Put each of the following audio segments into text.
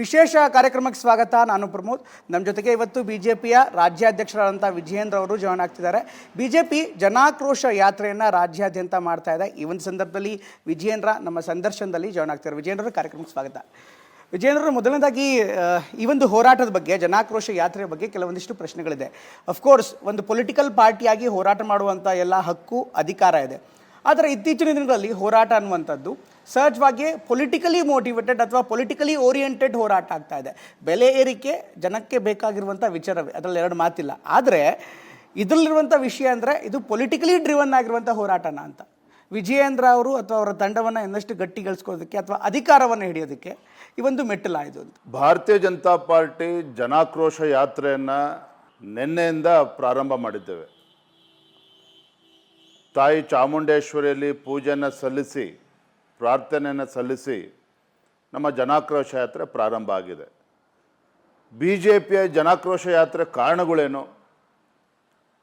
ವಿಶೇಷ ಕಾರ್ಯಕ್ರಮಕ್ಕೆ ಸ್ವಾಗತ. ನಾನು ಪ್ರಮೋದ್. ನಮ್ಮ ಜೊತೆಗೆ ಇವತ್ತು ಬಿ ಜೆ ಪಿಯ ರಾಜ್ಯಾಧ್ಯಕ್ಷರಾದಂಥ ವಿಜಯೇಂದ್ರ ಅವರು ಜಾಯ್ನ್ ಆಗ್ತಿದ್ದಾರೆ. ಬಿ ಜೆ ಪಿ ಜನಾಕ್ರೋಶ ಯಾತ್ರೆಯನ್ನು ರಾಜ್ಯಾದ್ಯಂತ ಮಾಡ್ತಾ ಇದೆ. ಈ ಒಂದು ಸಂದರ್ಭದಲ್ಲಿ ವಿಜಯೇಂದ್ರ ನಮ್ಮ ಸಂದರ್ಶನದಲ್ಲಿ ಜಾಯ್ನ್ ಆಗ್ತಾರೆ ವಿಜಯೇಂದ್ರ ಕಾರ್ಯಕ್ರಮಕ್ಕೆ ಸ್ವಾಗತ. ವಿಜಯೇಂದ್ರ ಮೊದಲನೇದಾಗಿ ಈ ಒಂದು ಹೋರಾಟದ ಬಗ್ಗೆ, ಜನಾಕ್ರೋಶ ಯಾತ್ರೆಯ ಬಗ್ಗೆ ಕೆಲವೊಂದಿಷ್ಟು ಪ್ರಶ್ನೆಗಳಿದೆ. ಅಫ್ಕೋರ್ಸ್ ಒಂದು ಪೊಲಿಟಿಕಲ್ ಪಾರ್ಟಿಯಾಗಿ ಹೋರಾಟ ಮಾಡುವಂಥ ಎಲ್ಲ ಹಕ್ಕು, ಅಧಿಕಾರ ಇದೆ. ಆದರೆ ಇತ್ತೀಚಿನ ದಿನಗಳಲ್ಲಿ ಹೋರಾಟ ಅನ್ನುವಂಥದ್ದು ಸಹಜವಾಗಿ ಪೊಲಿಟಿಕಲಿ ಮೋಟಿವೇಟೆಡ್ ಅಥವಾ ಪೊಲಿಟಿಕಲಿ ಓರಿಯೆಂಟೆಡ್ ಹೋರಾಟ ಆಗ್ತಾ ಇದೆ. ಬೆಲೆ ಏರಿಕೆ ಜನಕ್ಕೆ ಬೇಕಾಗಿರುವಂಥ ವಿಚಾರವೇ, ಅದರಲ್ಲಿ ಎರಡು ಮಾತಿಲ್ಲ. ಆದರೆ ಇದರಲ್ಲಿರುವಂಥ ವಿಷಯ ಅಂದರೆ ಇದು ಪೊಲಿಟಿಕಲಿ ಡ್ರಿವನ್ ಆಗಿರುವಂಥ ಹೋರಾಟನ ಅಂತ. ವಿಜಯೇಂದ್ರ ಅವರು ಅಥವಾ ಅವರ ತಂಡವನ್ನು ಇನ್ನಷ್ಟು ಗಟ್ಟಿಗೊಳಿಸ್ಕೋದಕ್ಕೆ ಅಥವಾ ಅಧಿಕಾರವನ್ನು ಹಿಡಿಯೋದಕ್ಕೆ ಈ ಒಂದು ಮೆಟ್ಟಲಾಯಿತು ಅಂತ. ಭಾರತೀಯ ಜನತಾ ಪಾರ್ಟಿ ಜನಾಕ್ರೋಶ ಯಾತ್ರೆಯನ್ನು ನಿನ್ನೆಯಿಂದ ಪ್ರಾರಂಭ ಮಾಡಿದ್ದೇವೆ. ತಾಯಿ ಚಾಮುಂಡೇಶ್ವರಿಯಲ್ಲಿ ಪೂಜೆಯನ್ನು ಸಲ್ಲಿಸಿ ಪ್ರಾರ್ಥನೆಯನ್ನು ಸಲ್ಲಿಸಿ ನಮ್ಮ ಜನಾಕ್ರೋಶ ಯಾತ್ರೆ ಪ್ರಾರಂಭ ಆಗಿದೆ. ಬಿ ಜೆ ಪಿಯ ಜನಾಕ್ರೋಶ ಯಾತ್ರೆ ಕಾರಣಗಳೇನು?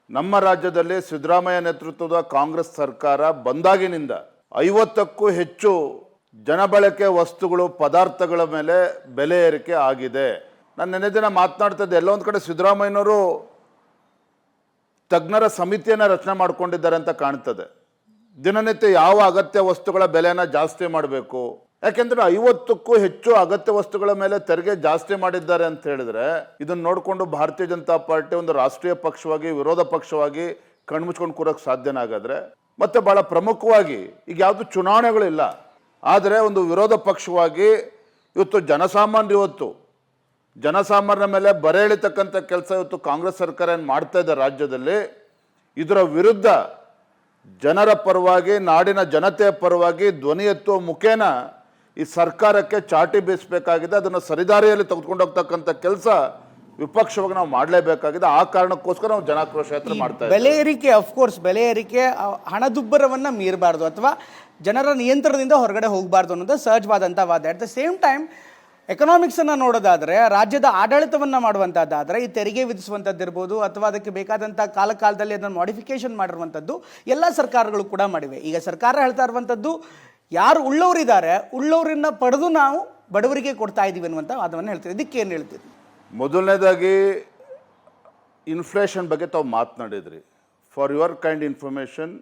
ನಮ್ಮ ರಾಜ್ಯದಲ್ಲಿ ಸಿದ್ದರಾಮಯ್ಯ ನೇತೃತ್ವದ ಕಾಂಗ್ರೆಸ್ ಸರ್ಕಾರ ಬಂದಾಗಿನಿಂದ ಐವತ್ತಕ್ಕೂ ಹೆಚ್ಚು ಜನಬಳಕೆ ವಸ್ತುಗಳು, ಪದಾರ್ಥಗಳ ಮೇಲೆ ಬೆಲೆ ಏರಿಕೆ ಆಗಿದೆ. ನಾನು ನೆನೆ ದಿನ ಮಾತನಾಡ್ತಾ ಇದ್ದೆ ಎಲ್ಲೊಂದು ಕಡೆ ಸಿದ್ದರಾಮಯ್ಯನವರು ತಜ್ಞರ ಸಮಿತಿಯನ್ನು ರಚನೆ ಮಾಡಿಕೊಂಡಿದ್ದಾರೆ ಅಂತ ಕಾಣ್ತದೆ. ದಿನನಿತ್ಯ ಯಾವ ಅಗತ್ಯ ವಸ್ತುಗಳ ಬೆಲೆನ ಜಾಸ್ತಿ ಮಾಡಬೇಕು? ಯಾಕೆಂದ್ರೆ ಐವತ್ತಕ್ಕೂ ಹೆಚ್ಚು ಅಗತ್ಯ ವಸ್ತುಗಳ ಮೇಲೆ ತೆರಿಗೆ ಜಾಸ್ತಿ ಮಾಡಿದ್ದಾರೆ ಅಂತ ಹೇಳಿದ್ರೆ ಇದನ್ನ ನೋಡಿಕೊಂಡು ಭಾರತೀಯ ಜನತಾ ಪಾರ್ಟಿ ಒಂದು ರಾಷ್ಟ್ರೀಯ ಪಕ್ಷವಾಗಿ, ವಿರೋಧ ಪಕ್ಷವಾಗಿ ಕಣ್ಮುಚ್ಕೊಂಡು ಕೂರಕ್ಕೆ ಸಾಧ್ಯನಾಗಾದ್ರೆ ಮತ್ತೆ ಬಹಳ ಪ್ರಮುಖವಾಗಿ ಈಗ ಯಾವುದು ಚುನಾವಣೆಗಳಿಲ್ಲ, ಆದರೆ ಒಂದು ವಿರೋಧ ಪಕ್ಷವಾಗಿ ಇವತ್ತು ಜನಸಾಮಾನ್ಯರು ಇವತ್ತು, ಜನಸಾಮಾನ್ಯರ ಮೇಲೆ ಬರೆ ಎಳಿತಕ್ಕಂಥ ಕೆಲಸ ಇವತ್ತು ಕಾಂಗ್ರೆಸ್ ಸರ್ಕಾರ ಏನು ಮಾಡ್ತಾ ಇದೆ ರಾಜ್ಯದಲ್ಲಿ, ಇದರ ವಿರುದ್ಧ ಜನರ ಪರವಾಗಿ ನಾಡಿನ ಜನತೆಯ ಪರವಾಗಿ ಧ್ವನಿ ಎತ್ತುವ ಮುಖೇನ ಈ ಸರ್ಕಾರಕ್ಕೆ ಚಾಟಿ ಬೀಸಬೇಕಾಗಿದೆ. ಅದನ್ನು ಸರಿದಾರಿಯಲ್ಲಿ ತೆಗೆದುಕೊಂಡು ಹೋಗ್ತಕ್ಕಂಥ ಕೆಲಸ ವಿಪಕ್ಷವಾಗಿ ನಾವು ಮಾಡಲೇಬೇಕಾಗಿದೆ. ಆ ಕಾರಣಕ್ಕೋಸ್ಕರ ನಾವು ಜನಾಕ್ರೋಶ ಯಾತ್ರೆ ಮಾಡ್ತಾ ಬೆಲೆ ಏರಿಕೆ ಅಫ್ಕೋರ್ಸ್ ಬೆಲೆ ಏರಿಕೆ ಹಣದುಬ್ಬರವನ್ನು ಮೀರಬಾರ್ದು ಅಥವಾ ಜನರ ನಿಯಂತ್ರಣದಿಂದ ಹೊರಗಡೆ ಹೋಗಬಾರ್ದು ಅನ್ನೋದು ಸಹಜವಾದಂಥ ವಾದ. ಅಟ್ ದ ಸೇಮ್ ಟೈಮ್ ಎಕನಾಮಿಕ್ಸನ್ನು ನೋಡೋದಾದರೆ, ರಾಜ್ಯದ ಆಡಳಿತವನ್ನು ಮಾಡುವಂಥದ್ದಾದರೆ ಈ ತೆರಿಗೆ ವಿಧಿಸುವಂಥದ್ದಿರ್ಬೋದು ಅಥವಾ ಅದಕ್ಕೆ ಬೇಕಾದಂಥ ಕಾಲ ಕಾಲದಲ್ಲಿ ಅದನ್ನು ಮಾಡಿಫಿಕೇಶನ್ ಮಾಡಿರುವಂಥದ್ದು ಎಲ್ಲ ಸರ್ಕಾರಗಳು ಕೂಡ ಮಾಡಿವೆ. ಈಗ ಸರ್ಕಾರ ಹೇಳ್ತಾ ಇರುವಂಥದ್ದು ಯಾರು ಉಳ್ಳವರಿದ್ದಾರೆ ಉಳ್ಳವರನ್ನ ಪಡೆದು ನಾವು ಬಡವರಿಗೆ ಕೊಡ್ತಾ ಇದ್ದೀವಿ ಅನ್ನುವಂಥ ವಾದವನ್ನು ಹೇಳ್ತೀವಿ. ಇದಕ್ಕೆ ಏನು ಹೇಳ್ತೀರಿ? ಮೊದಲನೇದಾಗಿ ಇನ್ಫ್ಲೇಷನ್ ಬಗ್ಗೆ ತಾವು ಮಾತನಾಡಿದ್ರಿ. ಫಾರ್ ಯುವರ್ ಕೈಂಡ್ ಇನ್ಫಾರ್ಮೇಷನ್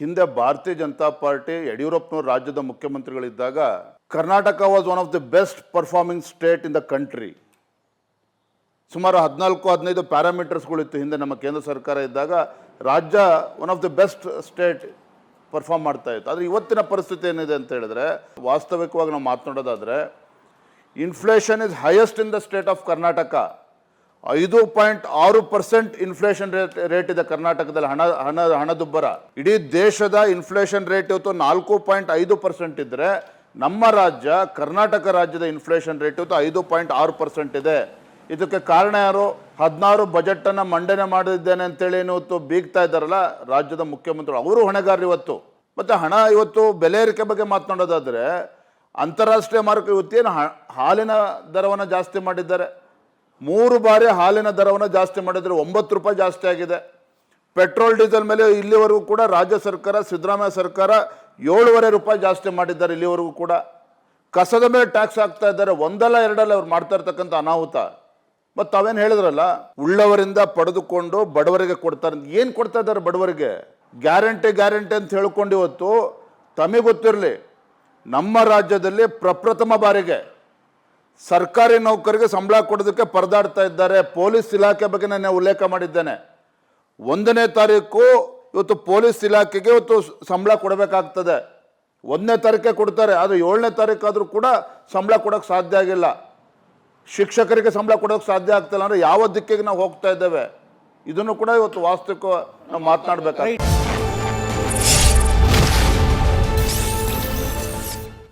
ಹಿಂದೆ ಭಾರತೀಯ ಜನತಾ ಪಾರ್ಟಿ ಯಡಿಯೂರಪ್ಪನವರು ರಾಜ್ಯದ ಮುಖ್ಯಮಂತ್ರಿಗಳಿದ್ದಾಗ Karnataka was one of the best performing state in the country ಸುಮಾರು ಹದಿನಾಲ್ಕು, ಹದಿನೈದು ಪ್ಯಾರಾಮೀಟರ್ಸ್ಗಳಿತ್ತು ಹಿಂದೆ ನಮ್ಮ ಕೇಂದ್ರ ಸರ್ಕಾರ ಇದ್ದಾಗ. ರಾಜ್ಯ one of the best state perform ಮಾಡ್ತಾ ಇತ್ತು. ಆದರೆ ಇವತ್ತಿನ ಪರಿಸ್ಥಿತಿ ಏನಿದೆ ಅಂತ ಹೇಳಿದ್ರೆ, ವಾಸ್ತವಿಕವಾಗಿ ನಾವು ಮಾತನಾಡೋದಾದರೆ inflation is highest in the state of Karnataka ಐದು ಪಾಯಿಂಟ್ ಆರು ಪರ್ಸೆಂಟ್ ಇನ್ಫ್ಲೇಷನ್ ರೇಟ್ ರೇಟ್ ಇದೆ ಕರ್ನಾಟಕದಲ್ಲಿ ಹಣ ಹಣ, ಹಣದುಬ್ಬರ. ಇಡೀ ದೇಶದ ಇನ್ಫ್ಲೇಷನ್ ರೇಟ್ ಇವತ್ತು ನಾಲ್ಕು ಪಾಯಿಂಟ್ ಐದು ಪರ್ಸೆಂಟ್ ಇದ್ದರೆ ನಮ್ಮ ರಾಜ್ಯ, ಕರ್ನಾಟಕ ರಾಜ್ಯದ ಇನ್ಫ್ಲೇಷನ್ ರೇಟ್ ಐದು ಪಾಯಿಂಟ್ ಆರು ಪರ್ಸೆಂಟ್ ಇದೆ. ಇದಕ್ಕೆ ಕಾರಣ ಯಾರು? ಹದಿನಾರು ಬಜೆಟನ್ನು ಮಂಡನೆ ಮಾಡಿದ್ದೇನೆ ಅಂತೇಳಿ ಇವತ್ತು ಬೀಗ್ತಾ ಇದ್ದಾರಲ್ಲ, ರಾಜ್ಯದ ಮುಖ್ಯಮಂತ್ರಿ ಅವರು ಹೊಣೆಗಾರರು ಇವತ್ತು. ಮತ್ತು ಹಣ ಇವತ್ತು ಬೆಲೆ ಏರಿಕೆ ಬಗ್ಗೆ ಮಾತನಾಡೋದಾದರೆ, ಅಂತಾರಾಷ್ಟ್ರೀಯ ಮಾರುಕ ಇವತ್ತೇನು ಹಾಲಿನ ದರವನ್ನು ಜಾಸ್ತಿ ಮಾಡಿದ್ದಾರೆ. ಮೂರು ಬಾರಿ ಹಾಲಿನ ದರವನ್ನು ಜಾಸ್ತಿ ಮಾಡಿದರೆ ಒಂಬತ್ತು ರೂಪಾಯಿ ಜಾಸ್ತಿ ಆಗಿದೆ. ಪೆಟ್ರೋಲ್, ಡೀಸೆಲ್ ಮೇಲೆ ಇಲ್ಲಿವರೆಗೂ ಕೂಡ ರಾಜ್ಯ ಸರ್ಕಾರ, ಸಿದ್ದರಾಮಯ್ಯ ಸರ್ಕಾರ ಏಳುವರೆ ರೂಪಾಯಿ ಜಾಸ್ತಿ ಮಾಡಿದ್ದಾರೆ ಇಲ್ಲಿವರೆಗೂ ಕೂಡ. ಕಸದ ಮೇಲೆ ಟ್ಯಾಕ್ಸ್ ಹಾಕ್ತಾ ಇದ್ದಾರೆ. ಒಂದಲ್ಲ, ಎರಡಲ್ಲ ಅವ್ರು ಮಾಡ್ತಾ ಇರ್ತಕ್ಕಂಥ ಅನಾಹುತ. ಮತ್ತು ತಾವೇನು ಹೇಳಿದ್ರಲ್ಲ, ಉಳ್ಳವರಿಂದ ಪಡೆದುಕೊಂಡು ಬಡವರಿಗೆ ಕೊಡ್ತಾರೆ ಏನು ಕೊಡ್ತಾ ಇದ್ದಾರೆ ಬಡವರಿಗೆ? ಗ್ಯಾರಂಟಿ ಗ್ಯಾರಂಟಿ ಅಂತ ಹೇಳ್ಕೊಂಡು ಇವತ್ತು ತಮಗೆ ಗೊತ್ತಿರಲಿ, ನಮ್ಮ ರಾಜ್ಯದಲ್ಲಿ ಪ್ರಪ್ರಥಮ ಬಾರಿಗೆ ಸರ್ಕಾರಿ ನೌಕರಿಗೆ ಸಂಬಳ ಕೊಡೋದಕ್ಕೆ ಪರದಾಡ್ತಾ ಇದ್ದಾರೆ. ಪೊಲೀಸ್ ಇಲಾಖೆ ಬಗ್ಗೆ ನಾನು ಉಲ್ಲೇಖ ಮಾಡಿದ್ದೇನೆ. ಒಂದನೇ ತಾರೀಕು ಇವತ್ತು ಪೊಲೀಸ್ ಇಲಾಖೆಗೆ ಇವತ್ತು ಸಂಬಳ ಕೊಡಬೇಕಾಗ್ತದೆ. ಒಂದನೇ ತಾರೀಕೆ ಕೊಡ್ತಾರೆ, ಆದರೆ ಏಳನೇ ತಾರೀಕಾದರೂ ಕೂಡ ಸಂಬಳ ಕೊಡೋಕ್ಕೆ ಸಾಧ್ಯ ಆಗಿಲ್ಲ. ಶಿಕ್ಷಕರಿಗೆ ಸಂಬಳ ಕೊಡೋಕ್ಕೆ ಸಾಧ್ಯ ಆಗ್ತಿಲ್ಲ, ಅಂದರೆ ಯಾವ ದಿಕ್ಕಿಗೆ ನಾವು ಹೋಗ್ತಾ ಇದ್ದೇವೆ? ಇದನ್ನು ಕೂಡ ಇವತ್ತು ವಾಸ್ತವಿಕ ನಾವು ಮಾತನಾಡಬೇಕಾಗ್ತದೆ.